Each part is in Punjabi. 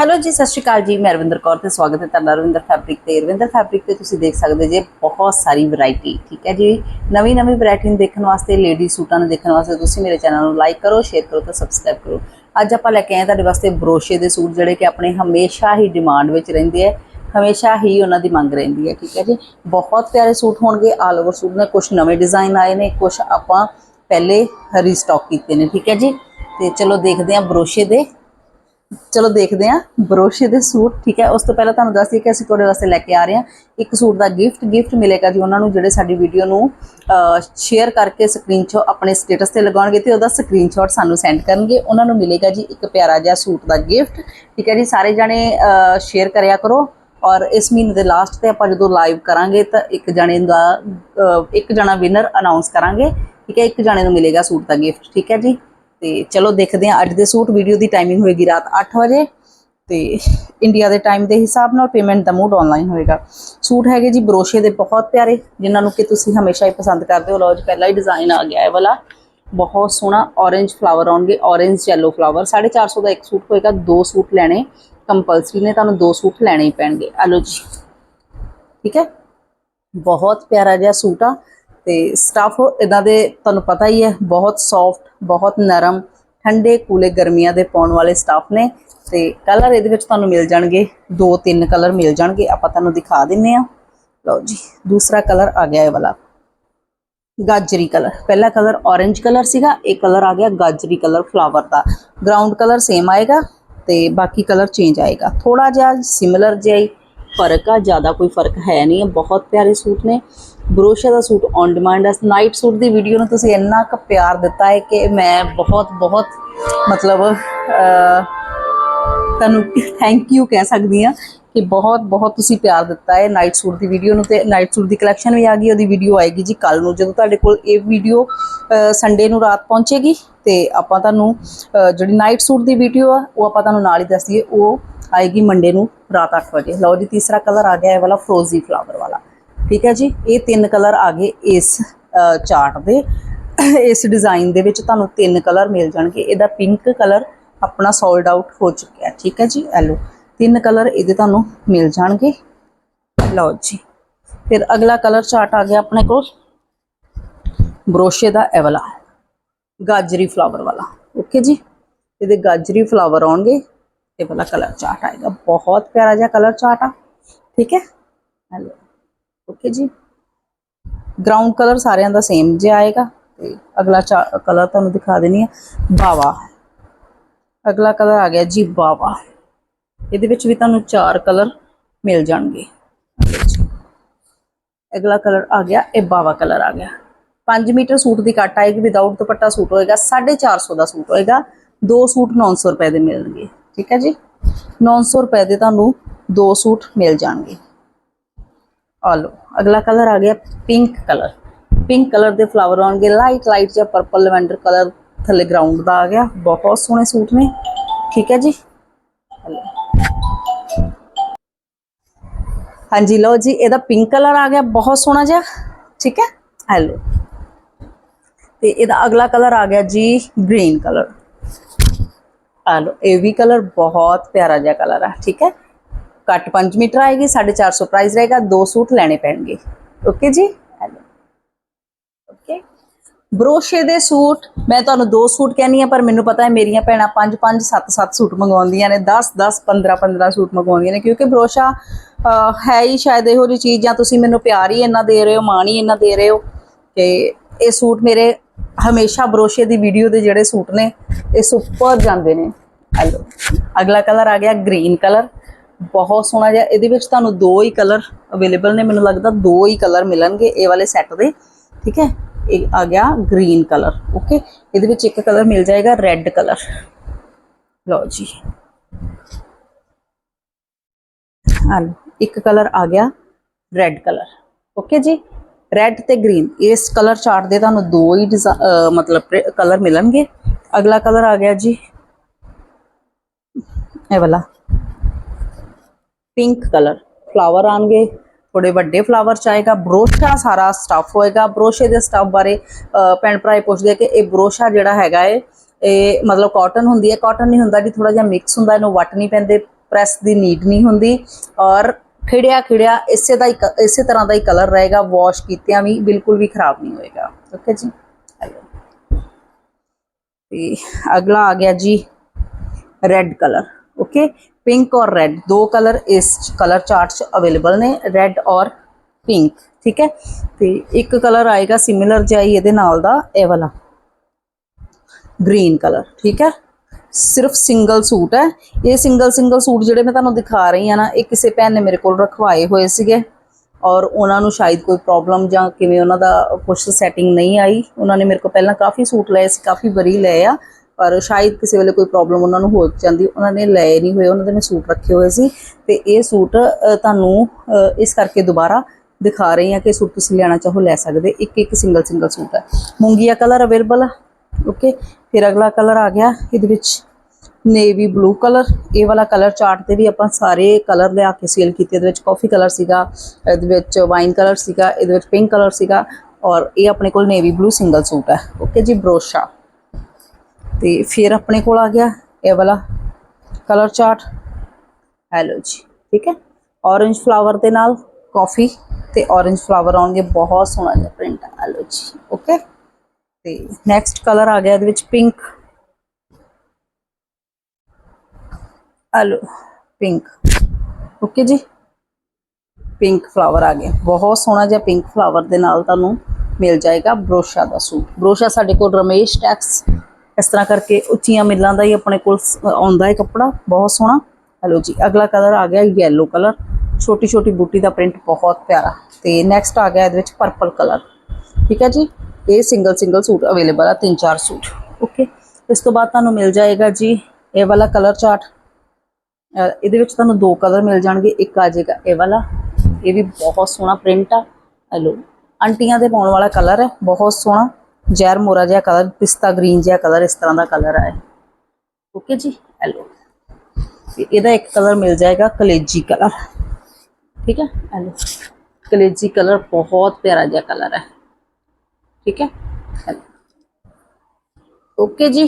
ਹੈਲੋ ਜੀ, ਸਤਿ ਸ਼੍ਰੀ ਅਕਾਲ ਜੀ, ਮੈਂ ਰਵਿੰਦਰ ਕੌਰ ਤੇ ਸਵਾਗਤ ਹੈ ਤੁਹਾਡਾ ਰਵਿੰਦਰ ਫੈਬਰਿਕ ਤੇ। ਰਵਿੰਦਰ ਫੈਬਰਿਕ ਤੇ ਤੁਸੀਂ ਦੇਖ ਸਕਦੇ ਜੇ ਬਹੁਤ ਸਾਰੀ ਵੈਰਾਈਟੀ ਠੀਕ ਹੈ ਜੀ? ਨਵੀਂ ਨਵੀਂ ਵੈਰਾਈਟੀ ਨੂੰ ਦੇਖਣ ਵਾਸਤੇ ਲੇਡੀ ਸੂਟਾਂ ਨੂੰ ਦੇਖਣ ਵਾਸਤੇ ਤੁਸੀਂ ਮੇਰੇ ਚੈਨਲ ਨੂੰ ਲਾਈਕ ਕਰੋ ਸ਼ੇਅਰ ਕਰੋ ਤੇ ਸਬਸਕ੍ਰਾਈਬ ਕਰੋ। ਅੱਜ ਆਪਾਂ ਲੈ ਕੇ ਆਏ ਹਾਂ ਤੁਹਾਡੇ ਵਾਸਤੇ ਬਰੋਸ਼ੇ ਦੇ ਸੂਟ, ਜਿਹੜੇ ਕਿ ਆਪਣੇ ਹਮੇਸ਼ਾ ਹੀ ਡਿਮਾਂਡ ਵਿੱਚ ਰਹਿੰਦੇ ਆ ਹਮੇਸ਼ਾ ਹੀ ਉਹਨਾਂ ਦੀ ਮੰਗ ਰਹਿੰਦੀ ਹੈ, ਠੀਕ ਹੈ ਜੀ? ਬਹੁਤ ਪਿਆਰੇ ਸੂਟ ਹੋਣਗੇ ਆਲ ਓਵਰ ਸੂਟ ਨੇ ਕੁਝ ਨਵੇਂ ਡਿਜ਼ਾਈਨ ਆਏ ਨੇ ਕੁਝ ਆਪਾਂ ਪਹਿਲੇ ਰੀਸਟਾਕ ਕੀਤੇ ਨੇ, ਠੀਕ ਹੈ ਜੀ? ਤੇ ਚਲੋ ਦੇਖਦੇ ਹਾਂ ਬਰੋਸ਼ੇ ਦੇ ਚਲੋ ਦੇਖਦੇ ਹਾਂ। ਬਰੋਸ਼ੇ ਦੇ ਸੂਟ, ਠੀਕ ਹੈ? ਉਸ ਤੋਂ ਪਹਿਲਾਂ ਤੁਹਾਨੂੰ ਦੱਸ ਦਈਏ ਕਿ ਅਸੀਂ ਤੁਹਾਡੇ ਵਾਸਤੇ ਲੈ ਕੇ ਆ ਰਹੇ ਹਾਂ। ਇੱਕ ਸੂਟ ਦਾ ਗਿਫਟ ਗਿਫਟ ਮਿਲੇਗਾ ਜੀ ਉਹਨਾਂ ਨੂੰ, ਜਿਹੜੇ ਸਾਡੀ ਵੀਡੀਓ ਨੂੰ ਸ਼ੇਅਰ ਕਰਕੇ ਸਕਰੀਨਸ਼ਾਟ ਆਪਣੇ ਸਟੇਟਸ ਤੇ ਲਗਾਉਣਗੇ ਤੇ ਉਹਦਾ ਸਕਰੀਨਸ਼ਾਟ ਸਾਨੂੰ ਸੈਂਡ ਕਰਨਗੇ। ਉਹਨਾਂ ਨੂੰ ਮਿਲੇਗਾ ਜੀ ਇੱਕ ਪਿਆਰਾ ਜਿਹਾ ਸੂਟ ਦਾ ਗਿਫਟ ਠੀਕ ਹੈ ਜੀ? ਸਾਰੇ ਜਣੇ ਸ਼ੇਅਰ ਕਰਿਆ ਕਰੋ। ਔਰ ਇਸ ਮਹੀਨੇ ਦੇ ਲਾਸਟ ਤੇ ਆਪਾਂ ਜਦੋਂ ਲਾਈਵ ਕਰਾਂਗੇ ਤਾਂ ਇੱਕ ਜਣੇ ਦਾ ਇੱਕ ਜਣਾ ਵਿਨਰ ਅਨਾਉਂਸ ਕਰਾਂਗੇ। ਠੀਕ ਹੈ? ਇੱਕ ਜਣੇ ਨੂੰ ਮਿਲੇਗਾ ਸੂਟ ਦਾ ਗਿਫਟ ਠੀਕ ਹੈ ਜੀ? ਤੇ ਚਲੋ ਦੇਖਦੇ ਹਾਂ, ਅੱਜ ਦੇ ਸੂਟ ਵੀਡੀਓ ਦੀ ਟਾਈਮਿੰਗ ਹੋਏਗੀ ਰਾਤ 8 ਵਜੇ ਤੇ ਇੰਡੀਆ ਦੇ ਟਾਈਮ ਦੇ ਹਿਸਾਬ ਨਾਲ ਪੇਮੈਂਟ ਦਾ ਮੂਡ ਆਨਲਾਈਨ ਹੋਏਗਾ। ਸੂਟ ਹੈਗੇ ਜੀ ਬਰੋਸ਼ੇ ਦੇ ਬਹੁਤ ਪਿਆਰੇ, ਜਿਨ੍ਹਾਂ ਨੂੰ ਕਿ ਤੁਸੀਂ ਹਮੇਸ਼ਾ ਹੀ ਪਸੰਦ ਕਰਦੇ ਹੋ। ਲਓ ਜੀ, ਪਹਿਲਾ ਹੀ ਡਿਜ਼ਾਈਨ ਆ ਗਿਆ ਹੈ ਵਾਲਾ। ਬਹੁਤ ਸੋਹਣਾ orange ਫਲਾਵਰ ਆਉਣਗੇ, orange ਯੈਲੋ ਫਲਾਵਰ 450 ਦਾ ਇੱਕ ਸੂਟ ਹੋਏਗਾ, ਦੋ ਸੂਟ ਲੈਣੇ ਕੰਪਲਸਰੀ ਨੇ, ਤੁਹਾਨੂੰ ਦੋ ਸੂਟ ਲੈਣੇ ਹੀ ਪੈਣਗੇ। ਆ ਲਓ ਜੀ। ਠੀਕ ਹੈ? ਬਹੁਤ ਪਿਆਰਾ ਜਿਹਾ ਸੂਟ ਆ। ਤੇ ਸਟਫ ਇਦਾਂ ਦੇ ਤੁਹਾਨੂੰ ਪਤਾ ਹੀ ਹੈ, ਬਹੁਤ ਸੌਫਟ ਬਹੁਤ ਨਰਮ, ਠੰਡੇ, ਕੂਲੇ ਗਰਮੀਆਂ ਦੇ ਪਾਉਣ ਵਾਲੇ ਸਟਫ ਨੇ ਤੇ ਕਲਰ ਇਹਦੇ ਵਿੱਚ ਤੁਹਾਨੂੰ ਮਿਲ ਜਾਣਗੇ, ਦੋ ਤਿੰਨ ਕਲਰ ਮਿਲ ਜਾਣਗੇ, ਆਪਾਂ ਤੁਹਾਨੂੰ ਦਿਖਾ ਦਿੰਨੇ ਆ ਲਓ ਜੀ, ਦੂਸਰਾ ਕਲਰ ਆ ਗਿਆ ਇਹ ਵਾਲਾ। ਗਾਜਰੀ ਕਲਰ ਪਹਿਲਾ ਕਲਰ orange ਕਲਰ ਸੀਗਾ, ਇਹ ਕਲਰ ਆ ਗਿਆ ਗਾਜਰੀ ਕਲਰ ਫਲਾਵਰ ਦਾ। ਗਰਾਊਂਡ ਕਲਰ ਸੇਮ ਆਏਗਾ ਤੇ ਬਾਕੀ ਕਲਰ ਚੇਂਜ ਆਏਗਾ। ਥੋੜਾ ਜਿਹਾ ਸਿਮਿਲਰ ਜਿਹਾ ਹੀ ਫ਼ਰਕ ਆ, ਜ਼ਿਆਦਾ ਕੋਈ ਫ਼ਰਕ ਹੈ ਨਹੀਂ ਹੈ ਬਹੁਤ ਪਿਆਰੇ ਸੂਟ ਨੇ। ਬਰੋਸ਼ਾ ਦਾ ਸੂਟ ਔਨ ਡਿਮਾਂਡ ਹੈ ਨਾਈਟ ਸੂਟ ਦੀ ਵੀਡੀਓ ਨੂੰ ਤੁਸੀਂ ਇੰਨਾ ਕੁ ਪਿਆਰ ਦਿੱਤਾ ਹੈ ਕਿ ਮੈਂ ਬਹੁਤ ਬਹੁਤ ਮਤਲਬ ਤੁਹਾਨੂੰ ਥੈਂਕ ਯੂ ਕਹਿ ਸਕਦੀ ਆ ਕਿ ਬਹੁਤ ਬਹੁਤ ਤੁਸੀਂ ਪਿਆਰ ਦਿੱਤਾ ਹੈ ਨਾਈਟ ਸੂਟ ਦੀ ਵੀਡੀਓ ਨੂੰ ਤੇ ਨਾਈਟ ਸੂਟ ਦੀ ਕਲੈਕਸ਼ਨ ਵੀ ਆ ਗਈ, ਉਹਦੀ ਵੀਡੀਓ ਆਏਗੀ ਜੀ ਕੱਲ ਨੂੰ, ਜਦੋਂ ਤੁਹਾਡੇ ਕੋਲ ਇਹ ਵੀਡੀਓ ਸੰਡੇ ਨੂੰ ਰਾਤ ਪਹੁੰਚੇਗੀ ਤੇ ਆਪਾਂ ਤੁਹਾਨੂੰ ਜਿਹੜੀ ਨਾਈਟ ਸੂਟ ਦੀ ਵੀਡੀਓ ਆ, ਉਹ ਆਪਾਂ ਤੁਹਾਨੂੰ ਨਾਲ ਹੀ ਦੱਸ ਦਈਏ, ਉਹ ਆਏਗੀ ਮੰਡੇ ਨੂੰ ਰਾਤ 8 ਵਜੇ। ਲਓ ਜੀ, ਤੀਸਰਾ ਕਲਰ ਆ ਗਿਆ ਇਹ ਵਾਲਾ ਫਰੋਜ਼ੀ ਫਲਾਵਰ ਵਾਲਾ। ਠੀਕ ਹੈ ਜੀ? ਇਹ ਤਿੰਨ ਕਲਰ ਆ ਗਏ ਇਸ ਚਾਰਟ ਦੇ। ਇਸ ਡਿਜ਼ਾਈਨ ਦੇ ਵਿੱਚ ਤੁਹਾਨੂੰ ਤਿੰਨ ਕਲਰ ਮਿਲ ਜਾਣਗੇ। ਇਹਦਾ ਪਿੰਕ ਕਲਰ ਆਪਣਾ ਸੋਲਡ ਆਊਟ ਹੋ ਚੁੱਕਿਆ ਠੀਕ ਹੈ ਜੀ? ਐਲੋ ਤਿੰਨ ਕਲਰ ਇਹਦੇ ਤੁਹਾਨੂੰ ਮਿਲ ਜਾਣਗੇ। ਲਓ ਜੀ। ਫਿਰ ਅਗਲਾ ਕਲਰ ਚਾਰਟ ਆ ਗਿਆ ਆਪਣੇ ਕੋਲ। ਬਰੋਸ਼ੇ ਦਾ ਇਹ ਵਾਲਾ। ਗਾਜਰੀ ਫਲਾਵਰ ਵਾਲਾ। ਓਕੇ ਜੀ? ਇਹਦੇ ਗਾਜਰੀ ਫਲਾਵਰ ਆਉਣਗੇ। ਇਹ ਵਾਲਾ ਕਲਰ ਚਾਰਟ ਆਏਗਾ। ਬਹੁਤ ਪਿਆਰਾ ਜਿਹਾ ਕਲਰ ਚਾਰਟ ਆ। ਠੀਕ ਹੈ? ਹੈਲੋ ਓਕੇ ਜੀ। ਗਰਾਊਂਡ ਕਲਰ ਸਾਰਿਆਂ ਦਾ ਸੇਮ ਜੇ ਆਏਗਾ, ਤੇ ਅਗਲਾ ਕਲਰ ਤੁਹਾਨੂੰ ਦਿਖਾ ਦੇਣੀ ਹੈ ਬਾਵਾ। ਅਗਲਾ ਕਲਰ ਆ ਗਿਆ ਜੀ ਬਾਵਾ। ਇਹਦੇ ਵਿੱਚ ਵੀ ਤੁਹਾਨੂੰ ਚਾਰ ਕਲਰ ਮਿਲ ਜਾਣਗੇ। ਅਗਲਾ ਕਲਰ ਆ ਗਿਆ, ਇਹ ਬਾਵਾ ਕਲਰ ਆ ਗਿਆ। 5 ਮੀਟਰ ਸੂਟ ਦੀ ਕੱਟ ਆਏਗੀ ਵਿਦਆਊਟ ਦੁਪੱਟਾ ਸੂਟ ਹੋਏਗਾ 450 ਦਾ ਸੂਟ ਹੋਏਗਾ। ਦੋ ਸੂਟ 900 ਰੁਪਏ ਦੇ ਮਿਲਣਗੇ। ਠੀਕ ਹੈ ਜੀ। 900 ਰੁਪਏ ਦੇ ਤੁਹਾਨੂੰ ਦੋ ਸੂਟ ਮਿਲ ਜਾਣਗੇ। ਆ ਲਓ ਅਗਲਾ ਕਲਰ ਆ ਗਿਆ ਪਿੰਕ ਕਲਰ ਪਿੰਕ ਕਲਰ ਦੇ ਫਲਾਵਰ ਆਉਣਗੇ ਲਾਈਟ ਲਾਈਟ ਜਿਹਾ ਪਰਪਲ ਲਵੈਂਡਰ ਕਲਰ ਥੱਲੇ ਗਰਾਊਂਡ ਦਾ ਆ ਗਿਆ ਬਹੁਤ ਸੋਹਣੇ ਸੂਟ ਨੇ ਠੀਕ ਹੈ ਜੀ ਆ ਲਓ। ਹਾਂਜੀ ਲਓ ਜੀ ਇਹਦਾ ਪਿੰਕ ਕਲਰ ਆ ਗਿਆ ਬਹੁਤ ਸੋਹਣਾ ਜਿਹਾ ਠੀਕ ਹੈ ਹੈਲੋ ਤੇ ਇਹਦਾ ਅਗਲਾ ਕਲਰ ਆ ਗਿਆ ਜੀ ਗ੍ਰੀਨ ਕਲਰ ਆ ਲਓ ਇਹ ਵੀ ਕਲਰ ਬਹੁਤ ਪਿਆਰਾ ਜਿਹਾ ਕਲਰ ਆ ਠੀਕ ਹੈ ਕੱਟ 5 ਮੀਟਰ ਆਏਗੀ 450 ਪ੍ਰਾਈਸ ਰਹੇਗਾ, ਦੋ ਸੂਟ ਲੈਣੇ ਪੈਣਗੇ। ਓਕੇ ਜੀ? ਹੈਲੋ ਓਕੇ ਬਰੋਸ਼ੇ ਦੇ ਸੂਟ, ਮੈਂ ਤੁਹਾਨੂੰ ਦੋ ਸੂਟ ਕਹਿੰਨੀ ਆ ਪਰ ਮੈਨੂੰ ਪਤਾ ਹੈ ਮੇਰੀਆਂ ਭੈਣਾਂ 5 5 7 7 ਸੂਟ ਮੰਗਵਾਉਂਦੀਆਂ ਨੇ 10 10 15 15 ਸੂਟ ਮੰਗਵਾਉਂਦੀਆਂ ਨੇ, ਕਿਉਂਕਿ ਬਰੋਸ਼ਾ ਹੈ ਹੀ ਸ਼ਾਇਦ ਇਹੋ ਜਿਹੀ ਚੀਜ਼, ਜਾਂ ਤੁਸੀਂ ਮੈਨੂੰ ਪਿਆਰ ਹੀ ਇੰਨਾ ਦੇ ਰਹੇ ਹੋ, ਮਾਣ ਹੀ ਇੰਨਾ ਦੇ ਰਹੇ ਹੋ ਕਿ ਇਹ ਸੂਟ ਮੇਰੇ ਹਮੇਸ਼ਾ ਬਰੋਸ਼ੇ ਦੀ ਵੀਡੀਓ ਦੇ ਜਿਹੜੇ ਸੂਟ ਨੇ, ਇਹ ਸੁਪਰ ਜਾਂਦੇ ਨੇ। ਹੈਲੋ ਅਗਲਾ ਕਲਰ ਆ ਗਿਆ ਗ੍ਰੀਨ ਕਲਰ ਬਹੁਤ ਸੋਹਣਾ ਜਿਹਾ। ਇਹਦੇ ਵਿੱਚ ਤੁਹਾਨੂੰ ਦੋ ਹੀ ਕਲਰ ਅਵੇਲੇਬਲ ਨੇ, ਮੈਨੂੰ ਲੱਗਦਾ ਦੋ ਹੀ ਕਲਰ ਮਿਲਣਗੇ ਇਹ ਵਾਲੇ ਸੈੱਟ ਦੇ। ਠੀਕ ਹੈ? ਇਹ ਆ ਗਿਆ ਗ੍ਰੀਨ ਕਲਰ ਓਕੇ ਇਹਦੇ ਵਿੱਚ ਇੱਕ ਕਲਰ ਮਿਲ ਜਾਏਗਾ ਰੈੱਡ ਕਲਰ ਲਓ ਜੀ। ਹਾਂ, ਇੱਕ ਕਲਰ ਆ ਗਿਆ ਰੈੱਡ ਕਲਰ ਓਕੇ ਜੀ? ਰੈੱਡ ਤੇ ਗ੍ਰੀਨ ਇਸ ਕਲਰ ਚਾਰਟ ਦੇ ਤੁਹਾਨੂੰ ਦੋ ਹੀ ਡਿਜ਼ਾ- ਮਤਲਬ ਕਲਰ ਮਿਲਣਗੇ। ਅਗਲਾ ਕਲਰ ਆ ਗਿਆ ਜੀ, ਇਹ ਵਾਲਾ। ਪਿੰਕ ਕਲਰ ਫਲਾਵਰ ਆਣਗੇ ਥੋੜੇ ਵੱਡੇ ਫਲਾਵਰ ਚਾਹੇਗਾ ਬਰੋਸ਼ਾ ਸਾਰਾ ਸਟਫ ਹੋਏਗਾ। ਬਰੋਸ਼ੇ ਦੇ ਸਟਫ ਬਾਰੇ ਭੈਣ ਭਰਾ ਇਹ ਪੁੱਛਦੇ ਆ ਕਿ ਇਹ ਬਰੋਸ਼ਾ ਜਿਹੜਾ ਹੈਗਾ ਏ, ਇਹ ਮਤਲਬ ਕਾਟਨ ਹੁੰਦੀ ਹੈ। ਕਾਟਨ ਨਹੀਂ ਹੁੰਦਾ ਜੀ ਥੋੜਾ ਜਿਹਾ ਮਿਕਸ ਹੁੰਦਾ, ਇਹਨੂੰ ਵੱਟ ਨਹੀਂ ਪੈਂਦੇ ਪ੍ਰੈਸ ਦੀ ਨੀਡ ਨਹੀਂ ਹੁੰਦੀ। ਔਰ ਖਿੜਿਆ ਖਿੜਿਆ ਇਸੇ ਦਾ ਹੀ ਕ- ਇਸੇ ਤਰ੍ਹਾਂ ਦਾ ਹੀ ਕਲਰ ਰਹੇਗਾ। ਵਾਸ਼ ਕੀਤਿਆਂ ਵੀ ਬਿਲਕੁਲ ਵੀ ਖਰਾਬ ਨਹੀਂ ਹੋਏਗਾ। ਓਕੇ ਜੀ? ਹੈਲੋ। ਤੇ ਅਗਲਾ ਆ ਗਿਆ ਜੀ ਰੈੱਡ ਕਲਰ ਓਕੇ ਪਿੰਕ ਔਰ ਰੈੱਡ ਦੋ ਕਲਰ ਇਸ ਕਲਰ ਚਾਰਟ 'ਚ ਅਵੇਲੇਬਲ ਨੇ ਰੈੱਡ ਔਰ ਪਿੰਕ ਠੀਕ ਹੈ? ਤੇ ਇੱਕ ਕਲਰ ਆਏਗਾ ਸਿਮਿਲਰ ਜਿਹਾ ਇਹਦੇ ਨਾਲ ਦਾ, ਇਹ ਵਾਲਾ। ਗ੍ਰੀਨ ਕਲਰ ਠੀਕ ਹੈ? ਸਿਰਫ ਸਿੰਗਲ ਸੂਟ ਹੈ। ਇਹ ਸਿੰਗਲ ਸਿੰਗਲ ਸੂਟ ਜਿਹੜੇ ਮੈਂ ਤੁਹਾਨੂੰ ਦਿਖਾ ਰਹੀ ਹਾਂ ਨਾ, ਇਹ ਕਿਸੇ ਭੈਣ ਨੇ ਮੇਰੇ ਕੋਲ ਰਖਵਾਏ ਹੋਏ ਸੀਗੇ। ਔਰ ਉਹਨਾਂ ਨੂੰ ਸ਼ਾਇਦ ਕੋਈ ਪ੍ਰੋਬਲਮ ਜਾਂ ਕਿਵੇਂ ਉਹਨਾਂ ਦਾ ਕੁਝ ਸੈਟਿੰਗ ਨਹੀਂ ਆਈ। ਉਹਨਾਂ ਨੇ ਮੇਰੇ ਕੋਲ ਪਹਿਲਾਂ ਕਾਫੀ ਸੂਟ ਲਏ ਸੀ, ਕਾਫੀ ਵਾਰੀ ਲਏ ਆ। ਪਰ ਸ਼ਾਇਦ ਕਿਸੇ ਵੇਲੇ ਕੋਈ ਪ੍ਰੋਬਲਮ ਉਹਨਾਂ ਨੂੰ ਹੋ ਜਾਂਦੀ, ਉਹਨਾਂ ਨੇ ਲਏ ਨਹੀਂ ਹੋਏ, ਉਹਨਾਂ ਦੇ ਮੈਂ ਸੂਟ ਰੱਖੇ ਹੋਏ ਸੀ ਤੇ ਇਹ ਸੂਟ ਤੁਹਾਨੂੰ ਇਸ ਕਰਕੇ ਦੁਬਾਰਾ ਦਿਖਾ ਰਹੀ ਹਾਂ ਕਿ ਸੂਟ ਤੁਸੀਂ ਲੈਣਾ ਚਾਹੋ, ਲੈ ਸਕਦੇ। ਇੱਕ ਇੱਕ ਸਿੰਗਲ ਸਿੰਗਲ ਸੂਟ ਹੈ। ਮੂੰਗੀਆ ਕਲਰ ਅਵੇਲੇਬਲ ਆ। ਓਕੇ ਫਿਰ ਅਗਲਾ ਕਲਰ ਆ ਗਿਆ, ਇਹਦੇ ਵਿੱਚ ਨੇਵੀ ਬਲੂ ਕਲਰ ਇਹ ਵਾਲਾ ਕਲਰ ਚਾਰਟ ਤੇ ਵੀ ਆਪਾਂ ਸਾਰੇ ਕਲਰ ਲਿਆ ਕੇ ਸੇਲ ਕੀਤੇ। ਇਹਦੇ ਵਿੱਚ ਕਾਫੀ ਕਲਰ ਸੀਗਾ, ਇਹਦੇ ਵਿੱਚ ਵਾਈਨ ਕਲਰ ਸੀਗਾ, ਇਹਦੇ ਵਿੱਚ ਪਿੰਕ ਕਲਰ ਸੀਗਾ ਔਰ ਇਹ ਆਪਣੇ ਕੋਲ ਨੇਵੀ ਬਲੂ ਸਿੰਗਲ ਸੂਟ ਹੈ। ਓਕੇ ਜੀ ਬਰੋਸ਼ਾ ਤੇ ਫਿਰ ਆਪਣੇ ਕੋਲ ਆ ਗਿਆ ਇਹ ਵਾਲਾ ਕਲਰ ਚਾਰਟ ਹੈਲੋ ਜੀ, ਠੀਕ ਹੈ? Orange ਫਲਾਵਰ ਦੇ ਨਾਲ ਕਾਫੀ ਤੇ orange ਫਲਾਵਰ ਆਉਣਗੇ, ਬਹੁਤ ਸੋਹਣਾ ਜਿਹਾ ਪ੍ਰਿੰਟ ਹੈਲੋ ਜੀ ਓਕੇ ਤੇ ਨੈਕਸਟ ਕਲਰ ਆ ਗਿਆ ਇਹਦੇ ਵਿੱਚ ਪਿੰਕ ਹੈਲੋ ਪਿੰਕ ਓਕੇ ਜੀ? ਪਿੰਕ ਫਲਾਵਰ ਆ ਗਿਆ। ਬਹੁਤ ਸੋਹਣਾ ਜਿਹਾ ਪਿੰਕ ਫਲਾਵਰ ਦੇ ਨਾਲ ਤੁਹਾਨੂੰ ਮਿਲ ਜਾਏਗਾ ਬਰੋਸ਼ਾ ਦਾ ਸੂਟ। ਬਰੋਸ਼ਾ ਸਾਡੇ ਕੋਲ ਰਮੇਸ਼ ਟੈਕਸ ਇਸ ਤਰ੍ਹਾਂ ਕਰਕੇ ਉੱਚੀਆਂ ਮਿੱਲਾਂ ਦਾ ਹੀ ਆਪਣੇ ਕੋਲ ਆਉਂਦਾ ਹੈ ਕੱਪੜਾ, ਬਹੁਤ ਸੋਹਣਾ। ਹੈਲੋ ਜੀ, ਅਗਲਾ ਕਲਰ ਆ ਗਿਆ ਯੈਲੋ ਕਲਰ। ਛੋਟੀ ਛੋਟੀ ਬੂਟੀ ਦਾ ਪ੍ਰਿੰਟ ਬਹੁਤ ਪਿਆਰਾ। ਤੇ ਨੈਕਸਟ ਆ ਗਿਆ ਇਹਦੇ ਵਿੱਚ ਪਰਪਲ ਕਲਰ। ਠੀਕ ਹੈ ਜੀ? ਇਹ ਸਿੰਗਲ ਸਿੰਗਲ ਸੂਟ ਅਵੇਲੇਬਲ ਆ ਤਿੰਨ ਚਾਰ ਸੂਟ। ਓਕੇ ਇਸ ਤੋਂ ਬਾਅਦ ਤੁਹਾਨੂੰ ਮਿਲ ਜਾਏਗਾ ਜੀ ਇਹ ਵਾਲਾ ਕਲਰ ਚਾਰਟ ਇਹਦੇ ਵਿੱਚ ਤੁਹਾਨੂੰ ਦੋ ਕਲਰ ਮਿਲ ਜਾਣਗੇ, ਇੱਕ ਆ ਜਾਏਗਾ ਇਹ ਵਾਲਾ। ਇਹ ਵੀ ਬਹੁਤ ਸੋਹਣਾ ਪ੍ਰਿੰਟ ਆ। ਹੈਲੋ, ਆਂਟੀਆਂ ਦੇ ਪਾਉਣ ਵਾਲਾ ਕਲਰ ਹੈ, ਬਹੁਤ ਸੋਹਣਾ। ਜ਼ਹਿਰ ਮੋਰਾ ਜਿਹਾ ਕਲਰ ਪਿਸਤਾ ਗ੍ਰੀਨ ਜਿਹਾ ਕਲਰ ਇਸ ਤਰ੍ਹਾਂ ਦਾ ਕਲਰ ਹੈ ਓਕੇ ਜੀ? ਐਲੋ ਤੇ ਇਹਦਾ ਇੱਕ ਕਲਰ ਮਿਲ ਜਾਏਗਾ ਕਲੇਜੀ ਕਲਰ ਠੀਕ ਹੈ? ਹੈਲੋ ਕਲੇਜੀ ਕਲਰ ਬਹੁਤ ਪਿਆਰਾ ਜਿਹਾ ਕਲਰ ਹੈ। ਠੀਕ ਹੈ? ਓਕੇ ਜੀ?